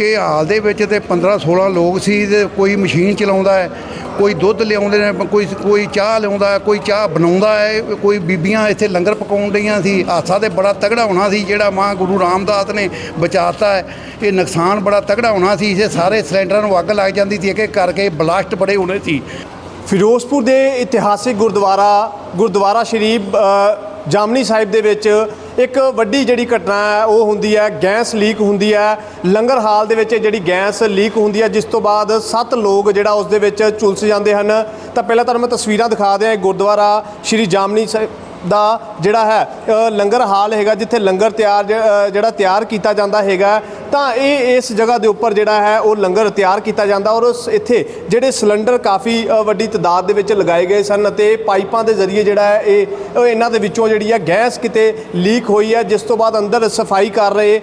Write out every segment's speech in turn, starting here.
ਇਹ ਹਾਲ ਦੇ ਵਿੱਚ ਤੇ 15 16 ਲੋਕ ਸੀ ਤੇ ਕੋਈ ਮਸ਼ੀਨ ਚਲਾਉਂਦਾ ਹੈ, ਕੋਈ ਦੁੱਧ ਲਿਆਉਂਦੇ ਨੇ, ਕੋਈ ਕੋਈ ਚਾਹ ਲਿਆਉਂਦਾ ਕੋਈ ਚਾਹ ਬਣਾਉਂਦਾ ਹੈ, ਕੋਈ ਬੀਬੀਆਂ ਇੱਥੇ ਲੰਗਰ ਪਕਾਉਣ ਡਈਆਂ ਸੀ ਹਾਦਸਾ ਤੇ ਬੜਾ ਤਗੜਾ ਹੋਣਾ ਸੀ ਜਿਹੜਾ ਮਾਂ ਗੁਰੂ ਰਾਮਦਾਸ ਨੇ ਬਚਾਤਾ ਹੈ। ਇਹ ਨੁਕਸਾਨ ਬੜਾ ਤਗੜਾ ਹੋਣਾ ਸੀ ਇਹ ਸਾਰੇ ਸਿਲੰਡਰਾਂ ਨੂੰ ਅੱਗ ਲੱਗ ਜਾਂਦੀ ਸੀ ਇੱਕ ਇੱਕ ਕਰਕੇ ਬਲਾਸਟ ਬੜੇ ਹੋਣੇ ਸੀ। ਫਿਰੋਜ਼ਪੁਰ ਦੇ ਇਤਿਹਾਸਿਕ ਗੁਰਦੁਆਰਾ ਗੁਰਦੁਆਰਾ ਸ਼ਰੀਫ ਜਾਮਨੀ ਸਾਹਿਬ ਦੇ ਵਿੱਚ ਇੱਕ ਵੱਡੀ ਜਿਹੜੀ ਘਟਨਾ ਹੈ, ਉਹ ਹੁੰਦੀ ਹੈ, ਗੈਸ ਲੀਕ ਹੁੰਦੀ ਹੈ। ਲੰਗਰ ਹਾਲ ਦੇ ਵਿੱਚ ਜਿਹੜੀ ਗੈਸ ਲੀਕ ਹੁੰਦੀ ਹੈ, ਜਿਸ ਤੋਂ ਬਾਅਦ ਸੱਤ ਲੋਕ ਜਿਹੜਾ ਉਸ ਦੇ ਵਿੱਚ ਝੁਲਸ ਜਾਂਦੇ ਹਨ। ਤਾਂ ਪਹਿਲਾਂ ਤੁਹਾਨੂੰ ਮੈਂ ਤਸਵੀਰਾਂ ਦਿਖਾ ਦਿਆਂ, ਇਹ ਗੁਰਦੁਆਰਾ ਸ਼੍ਰੀ ਜਾਮਨੀ ਸਾਹਿਬ ਦਾ ਜਿਹੜਾ ਹੈ ਲੰਗਰ ਹਾਲ ਹੈਗਾ, ਜਿੱਥੇ ਲੰਗਰ ਤਿਆਰ ਜਿਹੜਾ ਤਿਆਰ ਕੀਤਾ ਜਾਂਦਾ ਹੈਗਾ। ਤਾਂ ਇਹ ਇਸ ਜਗ੍ਹਾ ਦੇ ਉੱਪਰ ਜਿਹੜਾ ਹੈ ਉਹ ਲੰਗਰ ਤਿਆਰ ਕੀਤਾ ਜਾਂਦਾ ਔਰ ਉਸ ਇੱਥੇ ਜਿਹੜੇ ਸਿਲੰਡਰ ਕਾਫੀ ਵੱਡੀ ਤਦਾਦ ਦੇ ਵਿੱਚ ਲਗਾਏ ਗਏ ਸਨ ਅਤੇ ਪਾਈਪਾਂ ਦੇ ਜ਼ਰੀਏ ਜਿਹੜਾ ਹੈ ਇਹ ਇਹਨਾਂ ਦੇ ਵਿੱਚੋਂ ਜਿਹੜੀ ਹੈ ਗੈਸ ਕਿਤੇ ਲੀਕ ਹੋਈ ਹੈ ਜਿਸ ਤੋਂ ਬਾਅਦ ਅੰਦਰ ਸਫ਼ਾਈ ਕਰ ਰਹੇ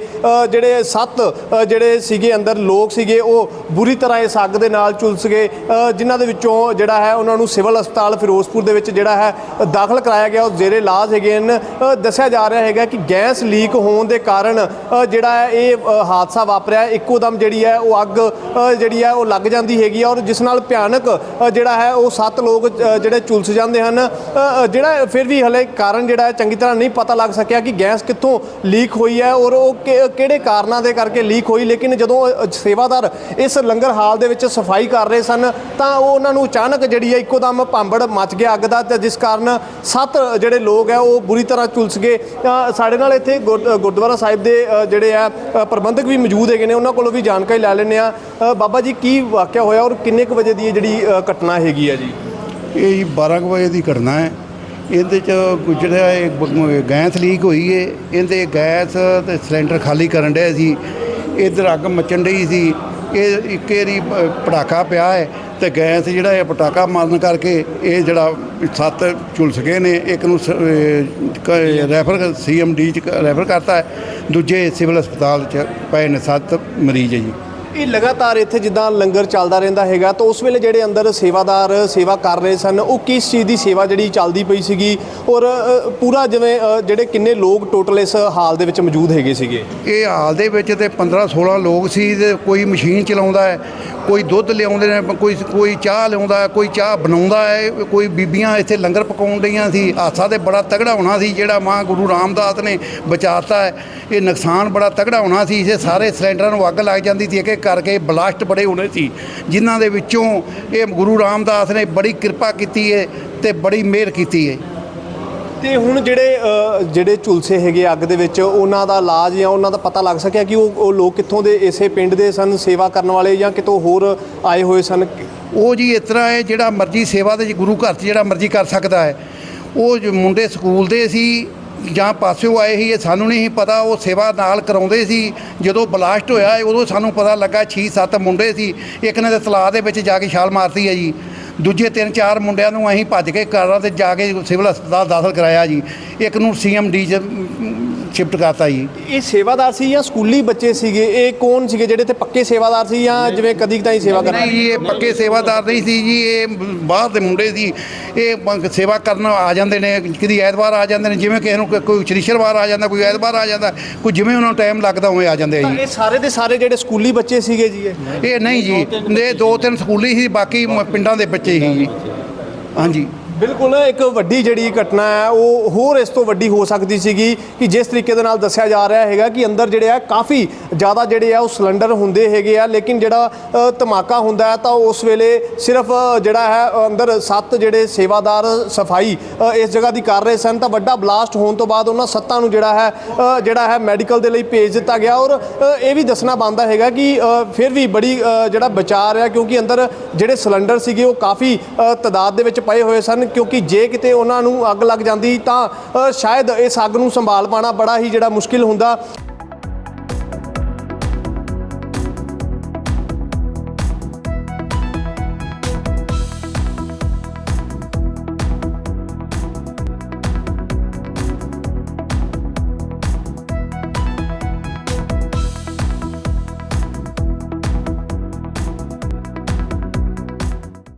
ਜਿਹੜੇ ਸੱਤ ਜਿਹੜੇ ਸੀਗੇ ਅੰਦਰ ਲੋਕ ਸੀਗੇ ਉਹ ਬੁਰੀ ਤਰ੍ਹਾਂ ਇਸ ਅੱਗ ਦੇ ਨਾਲ ਝੁਲਸ ਗਏ ਅ, ਜਿਨ੍ਹਾਂ ਦੇ ਵਿੱਚੋਂ ਜਿਹੜਾ ਹੈ ਉਹਨਾਂ ਨੂੰ ਸਿਵਲ ਹਸਪਤਾਲ ਫਿਰੋਜ਼ਪੁਰ ਦੇ ਵਿੱਚ ਜਿਹੜਾ ਹੈ ਦਾਖਲ ਕਰਾਇਆ ਗਿਆ ਉਹ ਜ਼ੇਰੇ ਇਲਾਜ ਹੈਗੇ ਹਨ ਦੱਸਿਆ ਜਾ ਰਿਹਾ ਹੈਗਾ ਕਿ ਗੈਸ ਲੀਕ ਹੋਣ ਦੇ ਕਾਰਨ ਜਿਹੜਾ ਹੈ ਇਹ ਹਾਦਸਾ ਵਾਪਰਿਆ ਇੱਕੋ ਦਮ ਜਿਹੜੀ ਹੈ ਉਹ ਅੱਗ ਜਿਹੜੀ ਹੈ ਉਹ ਲੱਗ ਜਾਂਦੀ ਹੈਗੀ ਹੈ ਔਰ ਜਿਸ ਨਾਲ ਭਿਆਨਕ ਜਿਹੜਾ ਹੈ ਉਹ ਸੱਤ ਲੋਕ ਜਿਹੜੇ ਝੁਲਸ ਜਾਂਦੇ ਹਨ। ਜਿਹੜਾ ਫਿਰ ਵੀ ਹਲੇ ਕਾਰਨ ਜਿਹੜਾ ਹੈ ਚੰਗੀ ਤਰ੍ਹਾਂ ਨਹੀਂ ਪਤਾ ਲੱਗ ਸਕਿਆ ਕਿ ਗੈਸ ਕਿੱਥੋਂ ਲੀਕ ਹੋਈ ਹੈ ਔਰ ਉਹ ਕਿਹੜੇ ਕਾਰਨਾਂ ਦੇ ਕਰਕੇ ਲੀਕ ਹੋਈ, ਲੇਕਿਨ ਜਦੋਂ ਸੇਵਾਦਾਰ ਇਸ ਲੰਗਰ ਹਾਲ ਦੇ ਵਿੱਚ ਸਫ਼ਾਈ ਕਰ ਰਹੇ ਸਨ, ਤਾਂ ਉਹ ਉਹਨਾਂ ਨੂੰ ਅਚਾਨਕ ਜਿਹੜੀ ਹੈ ਇੱਕੋ ਦਮ ਭਾਂਬੜ ਮਚ ਗਿਆ ਅੱਗ ਦਾ, ਤੇ ਜਿਸ ਕਾਰਨ ਸੱਤ ਜਿਹੜੇ ਲੋਕ ਹੈ ਉਹ ਬੁਰੀ ਤਰ੍ਹਾਂ ਝੁਲਸ ਗਏ। ਸਾਡੇ ਨਾਲ ਇੱਥੇ ਗੁਰ- ਗੁਰਦੁਆਰਾ ਸਾਹਿਬ ਦੇ ਜਿਹੜੇ ਆ ਪ੍ਰਬੰਧਕ ਵੀ ਮੌਜੂਦ ਹੈਗੇ ਨੇ ਉਹਨਾਂ ਕੋਲੋਂ ਵੀ ਜਾਣਕਾਰੀ ਲੈ ਲੈਂਦੇ ਆ ਬਾਬਾ ਜੀ ਕੀ ਵਾਕਿਆ ਹੋਇਆ ਔਰ ਕਿੰਨੇ ਕੁ ਵਜੇ ਦੀ ਇਹ ਜਿਹੜੀ ਅ, ਘਟਨਾ ਹੈਗੀ ਹੈ ਜੀ? ਇਹ ਜੀ 12 ਕੁ ਵਜੇ ਦੀ ਘਟਨਾ ਹੈ। ਇਹਦੇ ਚ ਕੋਈ ਜਿਹੜਾ ਬ- ਗੈਸ ਲੀਕ ਹੋਈ ਹੈ ਇਹਦੇ ਗੈਸ ਤੇ ਸਿਲੰਡਰ ਖਾਲੀ ਕਰਨ ਡਿਆ ਸੀ। ਇਧਰ ਅੱਗ ਮਚਣ ਡਈ ਸੀ। ਇਹ ਇੱਕ ਏਰੀ ਪਟਾਕਾ ਪਿਆ ਹੈ। ਤੇ ਗੈਸ ਜਿਹੜਾ ਇਹ ਪਟਾਕਾ ਮਾਰਨ ਕਰਕੇ ਇਹ ਜਿਹੜਾ ਸੱਤ ਝੁਲਸ ਗਏ ਨੇ, ਇੱਕ ਨੂੰ ਸ- ਅਹ ਕ- ਰੈਫਰ ਸੀਐਮਡੀ ਚ ਕ- ਰੈਫਰ ਕਰਤਾ ਦੂਜੇ ਸਿਵਲ ਹਸਪਤਾਲ ਚ ਪਏ ਨੇ ਸੱਤ ਮਰੀਜ਼ ਹੈ ਜੀ। ਇਹ ਲਗਾਤਾਰ ਇੱਥੇ ਜਿੱਦਾਂ ਲੰਗਰ ਚੱਲਦਾ ਰਹਿੰਦਾ ਹੈਗਾ, ਤਾਂ ਉਸ ਵੇਲੇ ਜਿਹੜੇ ਅੰਦਰ ਸੇਵਾਦਾਰ, ਸੇਵਾ ਕਰ ਰਹੇ ਸਨ, ਉਹ ਕਿਸ ਚੀਜ਼ ਦੀ ਸੇਵਾ ਜਿਹੜੀ ਚੱਲਦੀ ਪਈ ਸੀਗੀ? ਔਰ ਪੂਰਾ ਜਿਵੇਂ ਜਿਹੜੇ ਕਿੰਨੇ ਲੋਕ ਟੋਟਲ ਇਸ ਹਾਲ ਦੇ ਵਿੱਚ ਮੌਜੂਦ ਹੈਗੇ ਸੀਗੇ? ਇਹ ਹਾਲ ਦੇ ਵਿੱਚ ਤੇ 15 16 ਲੋਕ ਸੀ, ਤੇ ਕੋਈ ਮਸ਼ੀਨ ਚਲਾਉਂਦਾ ਹੈ, ਕੋਈ ਦੁੱਧ ਲਿਆਉਂਦੇ ਨੇ, ਕੋਈ ਕੋਈ ਚਾਹ ਲਿਆਉਂਦਾ ਹੈ, ਕੋਈ ਚਾਹ ਬਣਾਉਂਦਾ ਹੈ, ਕੋਈ ਬੀਬੀਆਂ ਇੱਥੇ ਲੰਗਰ ਪਕਾਉਣ ਡਈਆਂ ਸੀ ਹਾਦਸਾ ਤੇ ਬੜਾ ਤਗੜਾ ਹੋਣਾ ਸੀ, ਜਿਹੜਾ ਮਾਂ ਗੁਰੂ ਰਾਮਦਾਸ ਨੇ ਬਚਾਤਾ ਹੈ, ਇਹ ਨੁਕਸਾਨ ਬੜਾ ਤਗੜਾ ਹੋਣਾ ਸੀ ਇਹ ਸਾਰੇ ਸਿਲੰਡਰਾਂ ਨੂੰ ਅੱਗ ਲੱਗ ਜਾਂਦੀ ਸੀ ਇੱਕ ਇੱਕ ਕਰਕੇ ਬਲਾਸਟ ਬੜੇ ਹੋਣੇ ਸੀ ਜਿਨ੍ਹਾਂ ਦੇ ਵਿੱਚੋਂ ਇਹ ਗੁਰੂ ਰਾਮਦਾਸ ਨੇ ਬੜੀ ਕਿਰਪਾ ਕੀਤੀ ਹੈ ਤੇ ਬੜੀ ਮਿਹਰ ਕੀਤੀ ਹੈ ਤੇ ਹੁਣ ਜਿਹੜੇ ਜਿਹੜੇ ਝੁਲਸੇ ਹੈਗੇ ਅੱਗ ਦੇ ਵਿੱਚ ਉਹਨਾਂ ਦਾ ਇਲਾਜ ਜਾਂ ਉਹਨਾਂ ਦਾ ਪਤਾ ਲੱਗ ਸਕਿਆ ਕਿ ਉਹ ਉਹ ਲੋਕ ਕਿੱਥੋਂ ਦੇ ਇਸੇ ਪਿੰਡ ਦੇ ਸਨ ਸੇਵਾ ਕਰਨ ਵਾਲੇ ਜਾਂ ਕਿਤੋਂ ਹੋਰ ਆਏ ਹੋਏ ਸਨ? ਉਹ ਜੀ ਇਸ ਤਰ੍ਹਾਂ ਹੈ ਜਿਹੜਾ ਮਰਜ਼ੀ ਸੇਵਾ ਦੇ ਗੁਰੂ ਘਰ 'ਚ ਜਿਹੜਾ ਮਰਜ਼ੀ ਕਰ ਸਕਦਾ ਹੈ। ਉਹ ਜੋ ਮੁੰਡੇ ਸਕੂਲ ਦੇ ਸੀ ਜਾਂ ਪਾਸਿਓ ਆਏ ਸੀ, ਇਹ ਸਾਨੂੰ ਨਹੀਂ ਸੀ ਪਤਾ, ਉਹ ਸੇਵਾ ਨਾਲ ਕਰਾਉਂਦੇ ਸੀ। ਜਦੋਂ ਬਲਾਸਟ ਹੋਇਆ ਉਦੋਂ ਸਾਨੂੰ ਪਤਾ ਲੱਗਾ 6-7 ਮੁੰਡੇ ਸੀ। ਇੱਕ ਨੇ ਤਾਂ ਤਲਾਅ ਦੇ ਵਿੱਚ ਜਾ ਕੇ ਛਾਲ ਮਾਰਤੀ ਹੈ ਜੀ। ਦੂਜੇ ਤਿੰਨ ਚਾਰ ਮੁੰਡਿਆਂ ਨੂੰ ਅਸੀਂ ਭੱਜ ਕੇ ਕਾਰਾਂ ਤੇ ਜਾ ਕੇ ਸਿਵਲ ਹਸਪਤਾਲ ਦਾਖਲ ਕਰਾਇਆ ਜੀ। ਇੱਕ ਨੂੰ ਸੀਐਮਡੀ 'ਚ ਸ਼ਿਫਟ ਕਰਤਾ ਜੀ। ਇਹ ਸੇਵਾਦਾਰ ਸੀ ਜਾਂ ਸਕੂਲੀ ਬੱਚੇ ਸੀਗੇ? ਇਹ ਕੌਣ ਸੀਗੇ ਜਿਹੜੇ ਤੇ ਪੱਕੇ ਸੇਵਾਦਾਰ ਸੀ ਜਾਂ ਜਿਵੇਂ ਕਦੀ ਕਦਾਈ ਸੇਵਾ ਕਰਨ ਨਹੀਂ ਜੀ ਇਹ ਪੱਕੇ ਸੇਵਾਦਾਰ ਨਹੀਂ ਸੀ ਜੀ ਇਹ ਬਾਹਰ ਦੇ ਮੁੰਡੇ ਸੀ। ਇਹ ਬ- ਸੇਵਾ ਕਰਨ ਆ ਜਾਂਦੇ ਨੇ ਕਦੀ ਐਤਵਾਰ ਆ ਜਾਂਦੇ ਨੇ ਜਿਵੇਂ ਕਿਸੇ ਨੂੰ ਕ- ਕੋਈ ਸ਼ਨੀਚਰਵਾਰ ਆ ਜਾਂਦਾ ਕੋਈ ਐਤਵਾਰ ਆ ਜਾਂਦਾ ਕੋਈ ਜਿਵੇਂ ਉਹਨਾਂ ਨੂੰ ਟਾਈਮ ਲੱਗਦਾ ਉਵੇਂ ਆ ਜਾਂਦੇ ਆ ਜੀ। ਇਹ ਸਾਰੇ ਦੇ ਸਾਰੇ ਜਿਹੜੇ ਸਕੂਲੀ ਬੱਚੇ ਸੀਗੇ ਜੀ ਇਹ? ਇਹ ਨਹੀਂ ਜੀ ਇਹ ਦੋ ਤਿੰਨ ਸਕੂਲੀ ਸੀ ਬਾਕੀ ਮ- ਪਿੰਡਾਂ ਦੇ ਬੱਚੇ ਸੀ ਜੀ। ਹਾਂਜੀ। ਬਿਲਕੁਲ ਇੱਕ ਵੱਡੀ ਜਿਹੜੀ ਘਟਨਾ ਹੈ ਉਹ ਹੋਰ ਇਸ ਤੋਂ ਵੱਡੀ ਹੋ ਸਕਦੀ ਸੀਗੀ ਕਿ ਜਿਸ ਤਰੀਕੇ ਦੇ ਨਾਲ ਦੱਸਿਆ ਜਾ ਰਿਹਾ ਹੈਗਾ ਕਿ ਅੰਦਰ ਜਿਹੜੇ ਆ ਕਾਫੀ ਜ਼ਿਆਦਾ ਜਿਹੜੇ ਆ ਉਹ ਸਿਲੰਡਰ ਹੁੰਦੇ ਹੈਗੇ ਆ ਲੇਕਿਨ ਜਿਹੜਾ ਧਮਾਕਾ ਹੁੰਦਾ ਹੈ ਤਾਂ ਉਸ ਵੇਲੇ ਸਿਰਫ ਜਿਹੜਾ ਹੈ ਅੰਦਰ ਸੱਤ ਜਿਹੜੇ ਸੇਵਾਦਾਰ ਸਫ਼ਾਈ ਇਸ ਜਗ੍ਹਾ ਦੀ ਕਰ ਰਹੇ ਸਨ ਤਾਂ ਵੱਡਾ ਬਲਾਸਟ ਹੋਣ ਤੋਂ ਬਾਅਦ ਉਹਨਾਂ ਸੱਤਾਂ ਨੂੰ ਜਿਹੜਾ ਹੈ ਜਿਹੜਾ ਹੈ ਮੈਡੀਕਲ ਦੇ ਲਈ ਭੇਜ ਦਿੱਤਾ ਗਿਆ ਔਰ ਇਹ ਵੀ ਦੱਸਣਾ ਬਣਦਾ ਹੈਗਾ ਕਿ ਫਿਰ ਵੀ ਬੜੀ ਜਿਹੜਾ ਬਚਾ ਰਿਹਾ ਕਿਉਂਕਿ ਅੰਦਰ ਜਿਹੜੇ ਸਿਲੰਡਰ ਸੀਗੇ ਉਹ ਕਾਫੀ ਅ, ਤਦਾਦ ਦੇ ਵਿੱਚ ਪਏ ਹੋਏ ਸਨ ਕਿਉਂਕਿ ਜੇ ਕਿਤੇ ਉਹਨਾਂ ਨੂੰ ਅੱਗ ਲੱਗ ਜਾਂਦੀ ਤਾਂ ਸ਼ਾਇਦ ਇਸ ਅੱਗ ਨੂੰ ਸੰਭਾਲ ਪਾਣਾ ਬੜਾ ਹੀ ਜਿਹੜਾ ਮੁਸ਼ਕਿਲ ਹੁੰਦਾ।